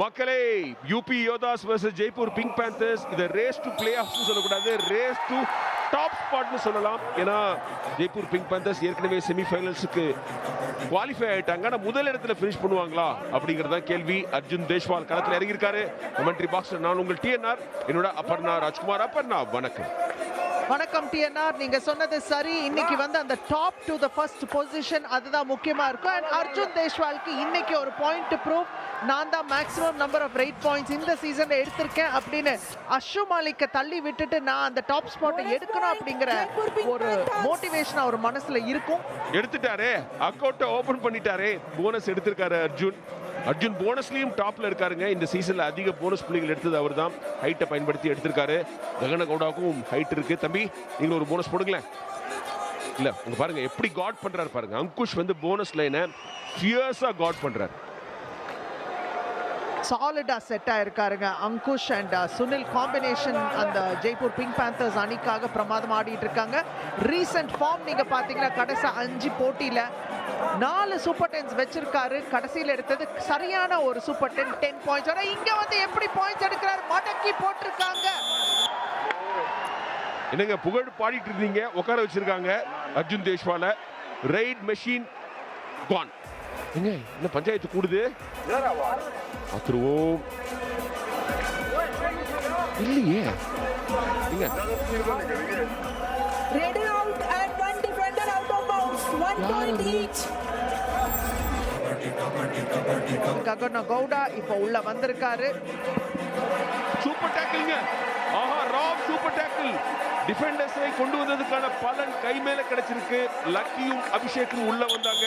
மக்களே UP Yoddhas versus Jaipur Pink Panthers இதை race to play ஆஃப்னு சொல்லக்கூடாது. ரேஸ் டு டாப் ஸ்பாட்னு சொல்லலாம். ஏன்னா ஜெய்ப்பூர் பிங்க் பேந்தர்ஸ் ஏற்கனவே செமிஃபைனல்ஸுக்கு குவாலிஃபை ஆயிட்டாங்க. ஆனால் முதல் இடத்துல ஃபினிஷ் பண்ணுவாங்களா அப்படிங்கறத கேள்வி. அர்ஜுன் தேஷ்வால் களத்தில் இறங்கியிருக்காரு. கமெண்ட்ரி பாக்ஸ் நான் உங்கள் டிஎன்ஆர் என்னோட அப்பர்ணா ராஜ்குமார். அப்பர்ணா வணக்கம். வணக்கம் டிஎன்ஆர் நீங்க சொன்னது சரி. இன்னைக்கு வந்து அந்த top to the first position அதுதான் முக்கியமா இருக்கும். அண்ட் அர்ஜுன் தேஷ்வாலுக்கு இன்னைக்கு ஒரு பாயிண்ட் ப்ரூஃப் நான் தான் maximum number of raid points இந்த சீசன்ல எடுத்திருக்கேன் அப்படின்னு அஷு மாலிக்க தள்ளி விட்டுட்டு நான் அந்த டாப் ஸ்பாட்டை எடுக்கணும் அப்படிங்கிற ஒரு மோட்டிவேஷன் அவர் மனசுல இருக்கும். எடுத்துட்டாரே. அக்கௌண்ட்டை ஓபன் பண்ணிட்டாரே. போனஸ் எடுத்திருக்காரு அர்ஜுன். அர்ஜுன் போனஸ்லயும் டாப்ல இருக்காருங்க. இந்த சீசன்ல அதிக போனஸ் புள்ளிகள் எடுத்தது அவர் தான் ஹைட்டை பயன்படுத்தி எடுத்திருக்காரு. ககன கவுடாவுக்கும் ஹைட் இருக்கு. தம்பி நீங்க ஒரு போனஸ் போடுங்களேன். இல்ல உங்க பாருங்க எப்படி காட் பண்றாரு பாருங்க. அங்குஷ் வந்து போனஸ் லைனை ஃபியர்ஸா காட் பண்றாரு. சாலிடாக செட் ஆயிருக்காருங்க. அங்குஷ் அண்ட் சுனில் காம்பினேஷன் அந்த ஜெய்ப்பூர் பிங்க் பேந்தர்ஸ் அணிக்காக பிரமாதம் ஆடிட்டு இருக்காங்க ரீசெண்ட் ஃபார்ம் நீங்கள் பார்த்தீங்கன்னா கடைசி அஞ்சு போட்டியில் நாலு சூப்பர் டென்ஸ் வச்சிருக்காரு. கடைசியில் எடுத்தது சரியான ஒரு சூப்பர் டென் டென் பாயிண்ட்ஸ் ஆனால் இங்கே வந்து எப்படி பாயிண்ட்ஸ் எடுக்கிறாரு? மடக்கி போட்டிருக்காங்க. என்னங்க புகழ் பாடிட்டு இருந்தீங்க உட்கார வச்சிருக்காங்க அர்ஜுன் தேஷ்வால. ரைட் மெஷின் கான் எங்க? என்ன பஞ்சாயத்து கூடுது? பார்த்துருவோம் இல்லையே. எங்க? Raider out and one defender out of bounds. One point each. ககன Gowda இப்போ உள்ள வந்திருக்காரு. சூப்பர் டேக்கிள்ங்க ஆஹா ராவ் சூப்பர் டேக்கிள் டிஃபெண்டர்ஸை கொண்டு வந்ததுக்கான பலன் கை மேல கிடைச்சிருக்கு. லக்கியும் அபிஷேக்கும் உள்ள வந்தாங்க.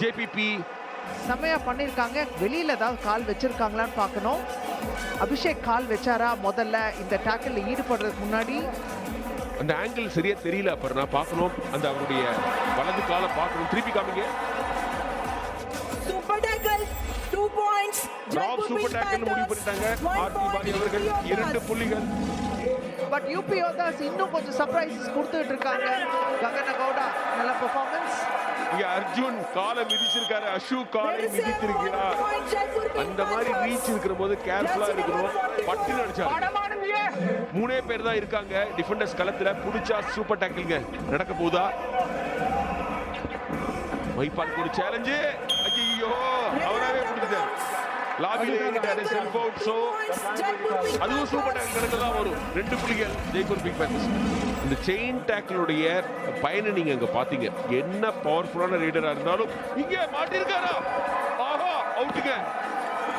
ஜேபிபி செம்மையா பண்ணிருக்காங்க வெளியில ஏதாவது கால் வச்சிருக்காங்களான்னு பார்க்கணும். அபிஷேக் கால் வச்சாரா முதல்ல? இந்த டேக்கிள் ஈடுபடுறதுக்கு முன்னாடி? அந்த ஆங்கிள் சரியா தெரியல அப்புறம் நான் பார்க்கணும். அந்த அவருடைய வலது காலை பார்க்கணும். திருப்பி காமிங்க. Tackle. Two points. Rao Jaipur super tackle முடிவு. பண்ணிட்டாங்க. ஆர்டி பாடி அவர்கள் இரண்டு. புள்ளிகள். பட் யூபி யோதாஸ் இன்னும் கொஞ்சம் சர்ப்ரைசஸ் கொடுத்துட்டு இருக்காங்க. ககன கவுடா நல்ல பெர்ஃபார்மன்ஸ் இங்க அர்ஜுன் காலை மிதிச்சிருக்காரு அஷு காலை மிதித்திருக்கிறார். அந்த மாதிரி. ரீச் இருக்கிற போது கேர்ஃபுல்லா இருக்கணும். பட்டு அடிச்சாரு. மூணே பேர் தான் இருக்காங்க. டிஃபெண்டர்ஸ் களத்துல புடிச்சா சூப்பர் டேக்கிள்ங்க நடக்க போகுதா? மைப்பான் ஒரு சேலஞ்சு ஐயோ அவராவே பிடிச்சிட்டாரு. லாபில ஏறிட்டாரு செல்ஃப் அவுட் Pink அதுவும் சூப்பர் கணக்கு தான் வரும். ரெண்டு புள்ளிகள் ஜெய்ப்பூர் பிக் பேந்தர்ஸ் இந்த செயின் டேக்கிளுடைய பயனை நீங்க அங்க பாத்தீங்க என்ன பவர்ஃபுல்லான ரீடரா இருந்தாலும் இங்க மாட்டிருக்காரா? ஆஹா அவுட்டுங்க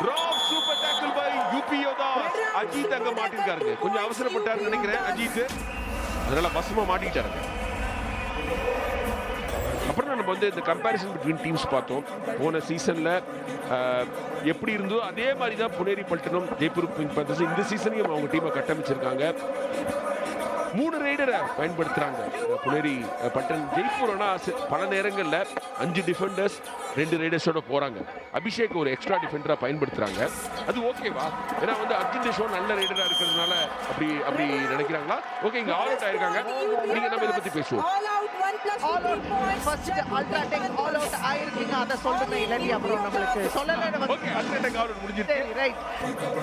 Rao super tackle by UP Yoddhas Ajit அங்க மாட்டிருக்காருங்க. கொஞ்சம் அவசரப்பட்டாருன்னு நினைக்கிறேன் அஜித். அதனால வசமா மாட்டிக்கிட்டாருங்க. அப்புறம் நம்ம வந்து இந்த கம்பேரிசன் பிட்வீன் டீம்ஸ் பார்த்தோம். போன சீசனில் எப்படி இருந்தோ அதே மாதிரி தான் புனேரி பல்டனும் ஜெய்ப்பூர் பிங்க் பேந்தர்ஸ் இந்த சீசனையும் அவங்க டீமை கட்டமைச்சிருக்காங்க. மூணு ரைடரை பயன்படுத்துகிறாங்க புனேரி பட்டன் ஜெய்ப்பூர் ஆனா பல நேரங்களில் அஞ்சு டிஃபெண்டர்ஸ் ரெண்டு ரைடர்ஸோட போகிறாங்க அபிஷேக் ஒரு எக்ஸ்ட்ரா டிஃபெண்டராக பயன்படுத்துகிறாங்க அது ஓகேவா ஏன்னா வந்து அர்ஜுன் தேஷோ நல்ல ரைடராக இருக்கிறதுனால அப்படி அப்படி நினைக்கிறாங்களா? ஓகே இங்கே ஆல் அவுட் ஆயிருக்காங்க. நீங்கள் நம்ம இதை பற்றி பேசுவோம். Out. One plus all 15 out. First ultra tech all. Out ஆயிருக்கீங்க அதை சொல்லுங்க இல்லாட்டி அப்புறம் நம்மளுக்கு சொல்லல ஓகே அட்லெட்டிக் ஆல் அவுட் சரி ரைட்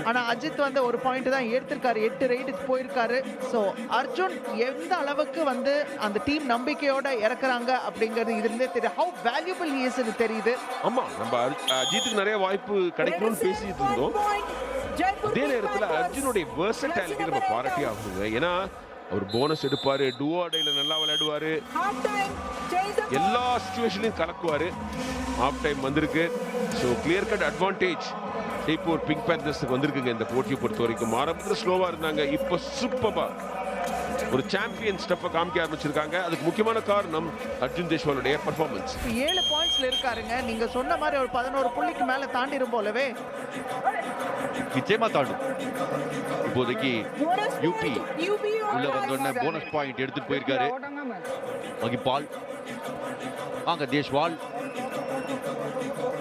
ஆனா அஜித் வந்து ஒரு பாயிண்ட் தான் எடுத்திருக்காரு எட்டு ரைடுக்கு போயிருக்காரு ஸோ அர்ஜுன் எந்த அளவுக்கு வந்து அந்த டீம் நம்பிக்கையோட இறக்குறாங்க அப்படிங்கிறது இருந்தே தெரியும் ஹவு வேல்யூபிள் இஸ் தெரியுது ஆமா நம்ம அஜித்துக்கு நிறைய வாய்ப்பு கிடைக்கணும்னு. பேசிட்டு இருந்தோம் அதே நேரத்துல. அர்ஜுனுடைய வெர்சட்டாலிட்டி நம்ம பாராட்டி ஆகணுங்க ஏன்னா அவர் போனஸ் எடுப்பாரு. டுவோ அடையில நல்லா விளையாடுவாரு. எல்லா சுச்சுவேஷன்லையும் கலக்குவாரு. ஆஃப் டைம் வந்திருக்கு. So clear cut advantage Jaipur Pink பேந்தர்ஸ்க்கு வந்திருக்குங்க இந்த போட்டியை பொறுத்த வரைக்கும் ஆரம்பத்தில் ஸ்லோவா இருந்தாங்க. இப்போ சூப்பரா ஒரு சாம்பியன் ஸ்டெப்பை காமிக்க ஆரம்பிச்சிருக்காங்க. அதுக்கு முக்கியமான காரணம் அர்ஜுன் தேஷ்வாலுடைய பர்ஃபார்மன்ஸ் ஏழு பாயிண்ட்ஸ்ல இருக்காருங்க. நீங்க சொன்ன மாதிரி ஒரு பதினோரு புள்ளிக்கு மேல தாண்டிரும் போலவே. நிச்சயமா தாண்டும். இப்போதைக்கு யூபி உள்ள. வந்தோடனே போனஸ் பாயிண்ட் எடுத்துட்டு போயிருக்காரு. மகிபால் வாங்க தேஷ்வால்.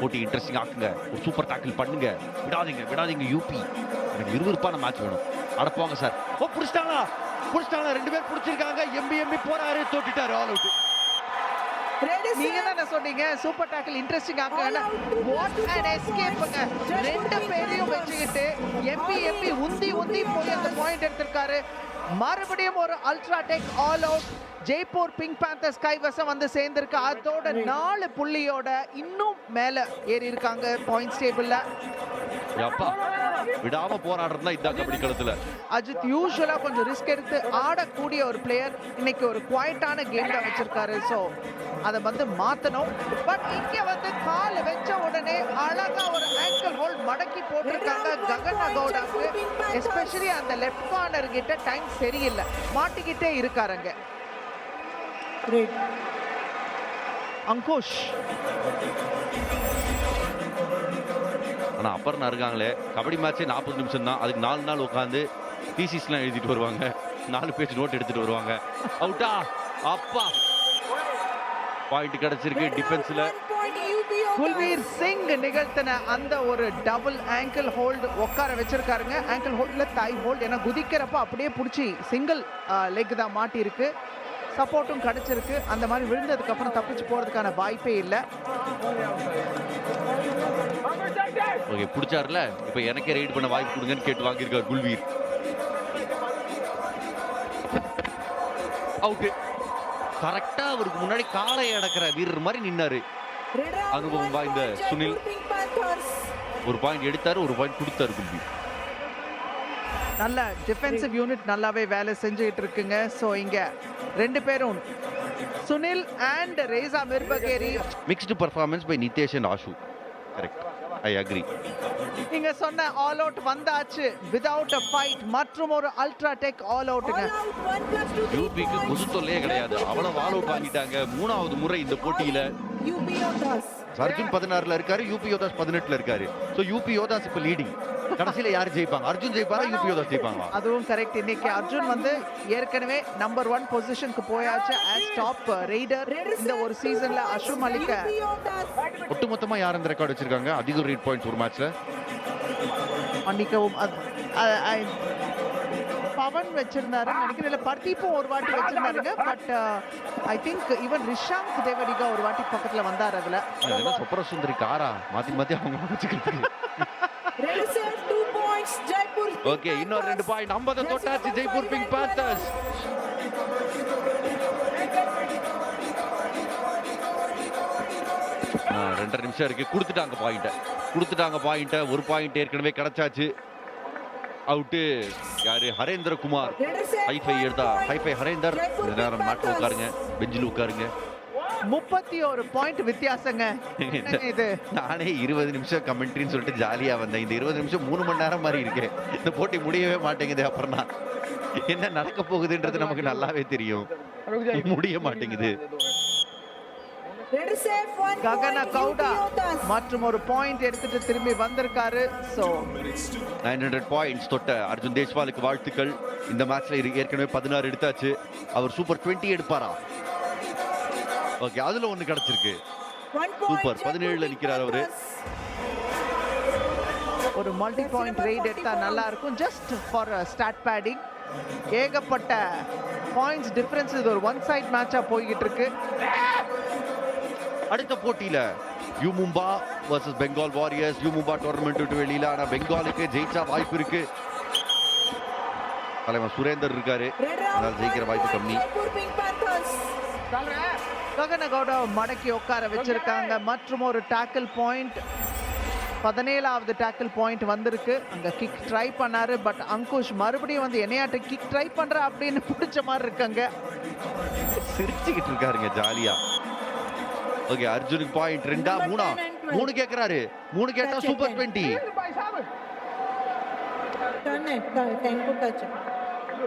போட்டி இன்ட்ரெஸ்டிங் ஆக்குங்க. ஒரு சூப்பர் டாக்கிள் பண்ணுங்க. விடாதீங்க விடாதீங்க யூபி எனக்கு விறுவிறுப்பான மேட்ச் வேணும். அடப்பாங்க சார் ஓ புடிச்சிட்டாங்களா? புடிச்சிட்டாங்களா ரெண்டு பேர் புடிச்சிருக்காங்க. எம்பி எம்பி போறாரு. தோட்டிட்டாரு ஆல் அவுட் நீங்க. தானே சொன்னீங்க? சூப்பர் டாக்கிள் இன்ட்ரெஸ்டிங் ஆக்குங்க வாட் அண்ட் எஸ்கேப்புங்க ரெண்டு பேரையும். வச்சுக்கிட்டு எம்பி எம்பி. உந்தி உந்தி போய் அந்த. பாயிண்ட் எடுத்திருக்காரு. மறுபடியும் ஒரு ultra tech all out Jaipur Pink Panthers கைவசம் வந்து சேர்ந்திருக்கு. அதோட நாலு புள்ளியோட இன்னும் மேல ஏறி இருக்காங்க பாயிண்ட்ஸ் டேபிள்ல விடாம போராடுறது தான் இதான் கபடி களத்துல அஜித் யூஸ்வலா கொஞ்சம் ரிஸ்க் எடுத்து ஆடக்கூடிய ஒரு பிளேயர் இன்னைக்கு ஒரு குவாய்ட்டான கேம் தான் வச்சிருக்காரு. ஸோ அதை வந்து மாத்தணும். பட் இங்க வந்து கால் வச்ச உடனே அழகா ஒரு ஆங்கிள் ஹோல்ட் மடக்கி போட்டிருக்காங்க ககன் அகௌடாக்கு எஸ்பெஷலி அந்த லெஃப்ட் கார்னர் கிட்ட டைம் சரியில்லை. மாட்டிக்கிட்டே இருக்காருங்க. அங்குஷ். ஆனால் அப்பர்னா இருக்காங்களே. கபடி மேட்ச்சே நாற்பது நிமிஷம் தான். அதுக்கு நாலு நாள் உட்காந்து டிசிஸ்லாம் எழுதிட்டு வருவாங்க. நாலு பேஜ் நோட் எடுத்துட்டு வருவாங்க. அவுட்டா அப்பா. பாயிண்ட் கிடைச்சிருக்கு டிஃபென்ஸ்ல குல்வீர் சிங் நிகழ்த்தின அந்த ஒரு டபுள் ஆங்கிள் ஹோல்டு உட்கார வச்சிருக்காருங்க. ஆங்கிள் ஹோல்டில் தாய் ஹோல்டு ஏன்னா குதிக்கிறப்ப அப்படியே பிடிச்சி சிங்கிள் லெக் தான் மாட்டியிருக்கு. சப்போர்ட்டும் கிடைச்சிருக்கு. அந்த மாதிரி விழுந்ததுக்கு அப்புறம் தப்பிச்சு போறதுக்கான வாய்ப்பே இல்லை. ஓகே பிடிச்சாருல? இப்போ எனக்கே ரைட் பண்ண வாய்ப்பு கொடுங்கன்னு கேட்டு வாங்கியிருக்கார் குல்வீர். அவுட்டு கரெக்டா அவருக்கு முன்னாடி காலை அடக்கிற வீரர் மாதிரி நின்னாரு. அனுபவம் வாய்ந்த சுனில். ஒரு பாயிண்ட் எடுத்தாரு ஒரு பாயிண்ட் கொடுத்தாரு குல்வீர். நல்ல டிஃபென்சிவ் யூனிட் நல்லாவே வேலை செஞ்சுக்கிட்டு இருக்குங்க. ஸோ இங்க ரெண்டு பேரும். Sunil and Reza Mirbagheri. Mixed performance by Nitesh and Ashu correct I agree நீங்க சொன்ன ஆல் அவுட் வந்தாச்சு. விதவுட் அ ஃபைட் மற்றும் ஒரு அல்ட்ரா டெக் ஆல் three யூபிக்கு. கொசு தொல்லையே கிடையாது. அவ்வளவு ஆல் அவுட் வாங்கிட்டாங்க. மூணாவது முறை இந்த போட்டியில. அர்ஜுன் பதினாறுல இருக்காரு யூபி யோதாஸ் பதினெட்டுல இருக்காரு. ஸோ யூபி யோதாஸ் இப்போ லீடிங் கடைசியில யார் ஜெயிப்பாங்க? அர்ஜுன் ஜெயிப்பாரா? யூபி யோதாஸ் ஜெயிப்பாங்களா? அதுவும் கரெக்ட் இன்னைக்கு அர்ஜுன் வந்து ஏற்கனவே நம்பர் ஒன் பொசிஷனுக்கு போயாச்சு ஆஸ் டாப் ரெய்டர் is இந்த ஒரு சீசன்ல two Ashu points, மலிக்க UP Otas. ஒட்டுமொத்தமா யார் அந்த ரெக்கார்ட் வச்சிருக்காங்க? அதிக ரேட் பாயிண்ட்ஸ் ஒரு மேட்ச்ல மன்னிக்கவும் பவன் வச்சிருந்தாரு. நினைக்கிறேன் இல்ல பர்தீப்பும் ஒரு வாட்டி வச்சிருந்தாருங்க but I think even Rishanth Devadiga ஒரு வாட்டி பக்கத்துல வந்தார் அதுல. சொப்பர சுந்தரி காரா? மாத்தி மாத்தி அவங்க வச்சுக்கிறதுக்கு. ஓகே இன்னொரு ரெண்டு. பாயிண்ட் ஐம்பதை தொட்டாச்சு ஜெய்ப்பூர் பிங்க் பேந்தர்ஸ் ரெண்டரை நிமிஷம் இருக்கு. கொடுத்துட்டாங்க பாயிண்ட்டை கொடுத்துட்டாங்க பாயிண்ட்டை ஒரு பாயிண்ட் ஏற்கனவே கிடைச்சாச்சு. அவுட்டு யாரு? ஹரேந்திர குமார் ஹைஃபை எடுத்தா. High five Harender. நேரம் Panthers. உட்காருங்க. பெஞ்சில் உட்காருங்க. முப்பத்தி ஒரு பாயிண்ட் வித்தியாசங்க. என்னங்க இது? நானே இருபது நிமிஷம் கமெண்ட்ரின்னு சொல்லிட்டு ஜாலியா வந்தேன். இந்த இருபது நிமிஷம் மூணு மணி நேரம் மாதிரி இருக்கு. இந்த போட்டி முடியவே மாட்டேங்குது. அப்புறம்னா என்ன நடக்க போகுதுன்றது நமக்கு நல்லாவே தெரியும். முடிய மாட்டேங்குது. ககன கவுடா. மற்றும் ஒரு பாயிண்ட் எடுத்துட்டு திரும்பி வந்திருக்காரு. சோ நைன் ஹண்ட்ரட் பாயிண்ட்ஸ் தொட்ட அர்ஜுன் தேஷ்வாலுக்கு வாழ்த்துக்கள். இந்த மேட்ச்ல ஏற்கனவே பதினாறு எடுத்தாச்சு. அவர் சூப்பர் டுவெண்ட்டி எடுப்பாரா? ஓகே அதுல ஒண்ணு கிடைச்சிருக்கு. சூப்பர் பதினேழுல நிக்கிறார் அவரு. ஒரு மல்டி பாயிண்ட் ரெய்ட் எடுத்தா நல்லா இருக்கும். ஜஸ்ட் ஃபார் ஸ்டாட் பேடிங் ஏகப்பட்ட பாயிண்ட்ஸ் டிஃபரன்ஸ் இது. ஒரு ஒன் சைட் மேட்சா போய்கிட்டு இருக்கு. அடுத்த போட்டியில U Mumba versus Bengal warriors U Mumba tournament விட்டு வெளியில ஆனா பெங்காலுக்கு ஜெயிச்சா வாய்ப்பு இருக்கு. தலைவன் சுரேந்தர் இருக்காரு. அதனால ஜெயிக்கிற வாய்ப்பு கம்மி. Jaipur Pink Panthers. ககன கவுடா மடக்கி உட்கார வச்சிருக்காங்க. மற்றும் ஒரு டேக்கிள் பாயிண்ட் பதினேழாவது டேக்கிள் பாயிண்ட் வந்திருக்கு. அங்க கிக் ட்ரை பண்ணாரு. பட் அங்குஷ் மறுபடியும் வந்து என்னையாட்ட கிக் ட்ரை பண்ற அப்படின்னு பிடிச்ச மாதிரி இருக்காங்க. சிரிச்சுக்கிட்டு இருக்காருங்க ஜாலியா. ஓகே அர்ஜுனுக்கு பாயிண்ட் ரெண்டா மூணா? 10 and 12. மூணு கேக்குறாரு. மூணு கேட்டா super. Twenty.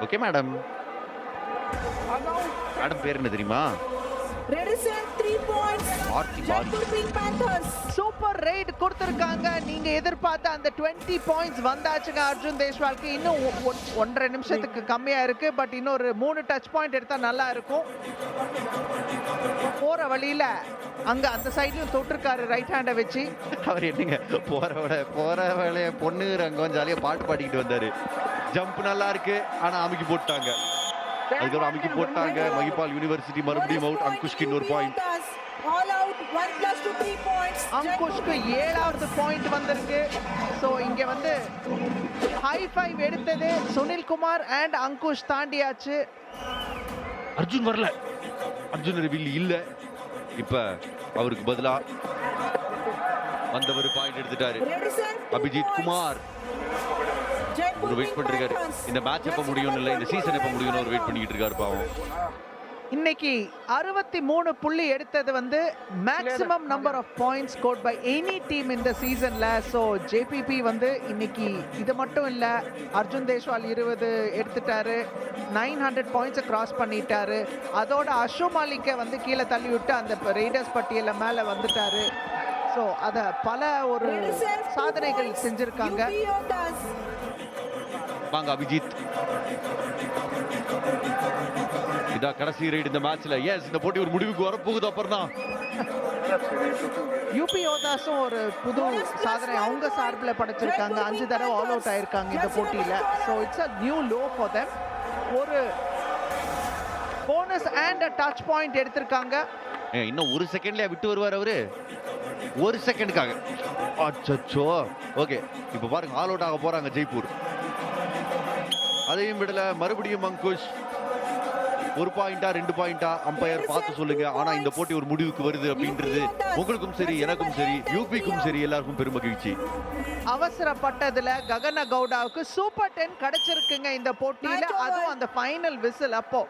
Okay madam madam பேர் என்ன தெரியுமா? சூப்பர் ரைட் கொடுத்துருக்காங்க. நீங்க எதிர்பார்த்த அந்த 20 பாயிண்ட்ஸ் வந்தாச்சுங்க அர்ஜுன் தேஷ்வால்க்கு. இன்னும் ஒன்றரை நிமிஷத்துக்கு கம்மியா இருக்கு. பட் இன்னொரு மூணு டச் பாயிண்ட் எடுத்தா நல்லா இருக்கும். போற வழியில அங்க அந்த சைட்லயும் தொட்டிருக்காரு ரைட் ஹேண்டை வச்சு. அவர் என்னங்க போறவட போறவளைய பொண்ணு ரங்கம் ஜாலியா பாட்டு பாடிக்கிட்டு வந்தாரு. ஜம்ப் நல்லா இருக்கு. ஆனா அமுக்கி போட்டாங்க அதுக்கப்புறம் அமுக்கி போட்டாங்க. மகிபால் யூனிவர்சிட்டி மறுபடியும் அவுட் அங்குஷ்கின் ஒரு point Panthers. all out, 1 plus to 3 points. அங்குஷ்க்கு ஏழாவது பாயிண்ட் வந்திருக்கு. ஸோ இங்க வந்து ஹை ஃபைவ் எடுத்தது சுனில்குமார் அண்ட் அங்குஷ் தாண்டியாச்சு. அர்ஜுன் வரல. அர்ஜுன் ரிவில் இல்ல. இப்ப அவருக்கு பதிலா வந்தவர் பாயிண்ட் எடுத்துட்டாரு. அபிஜித். குமார். ஒரு வெயிட் பண்ணிருக்காரு. இந்த மேட்ச் எப்ப முடியும் இல்ல இந்த சீசன் எப்ப முடியும் ஒரு வெயிட் பண்ணிட்டு இருக்காரு பாவம். இன்னைக்கு அறுபத்தி மூணு புள்ளி எடுத்தது வந்து maximum number of points score by any team இந்த சீசன்ல ஸோ ஜேபிபி வந்து இன்னைக்கு இது மட்டும் இல்ல அர்ஜுன் தேஷ்வால் இருபது எடுத்துட்டாரு. நைன் ஹண்ட்ரட் பாயிண்ட்ஸை கிராஸ் பண்ணிட்டாரு. அதோட அஷு மாலிக்கை வந்து கீழே தள்ளி விட்டு அந்த ரெய்டர்ஸ் பட்டியல மேலே வந்துட்டாரு. ஸோ அதை பல ஒரு சாதனைகள். செஞ்சிருக்காங்க. வாங்க அபிஜித். இதான் கடைசி ரைடு இந்த மேட்ச்ல எஸ் இந்த போட்டி ஒரு முடிவுக்கு வரப்போகுது அப்புறம் தான் யூபி யோதாஸும் ஒரு புது சாதனை அவங்க சார்பில் படைச்சிருக்காங்க. அஞ்சு தடவை ஆல் அவுட் ஆயிருக்காங்க இந்த போட்டியில். So it's a new low for them ஒரு போனஸ் அண்ட் டச் பாயிண்ட் எடுத்திருக்காங்க. இன்னும் ஒரு செகண்ட்லயா விட்டு வருவார் அவரு? ஒரு செகண்டுக்காக அச்சோ ஓகே இப்போ பாருங்க ஆல் அவுட் ஆக போறாங்க ஜெய்ப்பூர். அதையும் விடல மறுபடியும் அங்குஷ் ஒரு பாயிண்டா ரெண்டு பாயிண்டா அம்பையர் பார்த்து சொல்லுங்க. ஆனா இந்த போட்டி ஒரு முடிவுக்கு வருது அப்படின்றது உங்களுக்கும் சரி எனக்கும் சரி யூபிக்கும் சரி எல்லாருக்கும் பெருமகிழ்ச்சி அவசரப்பட்டதுல ககன கவுடாவுக்கு சூப்பர் டென் கிடைச்சிருக்குங்க இந்த போட்டியில. அதுவும் அந்த ஃபைனல் விசில் அப்போ.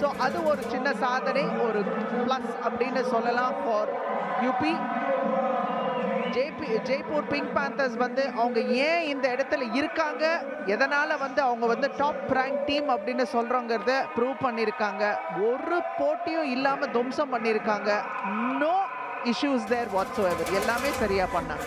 ஸோ அது ஒரு சின்ன சாதனை ஒரு ப்ளஸ் அப்படின்னு சொல்லலாம் ஃபார் யூபி. ஜெய்பி ஜெய்ப்பூர் பிங்க் பேந்தர்ஸ் வந்து அவங்க ஏன் இந்த இடத்துல இருக்காங்க? எதனால் வந்து அவங்க வந்து டாப் ரேங்க் டீம் அப்படின்னு சொல்கிறோங்கிறத ப்ரூவ் பண்ணியிருக்காங்க. ஒரு போட்டியும் இல்லாமல் துவம்சம் பண்ணியிருக்காங்க. நோ இஷ்யூஸ் தேர் வாட்ஸ் எல்லாமே சரியாக பண்ணாங்க.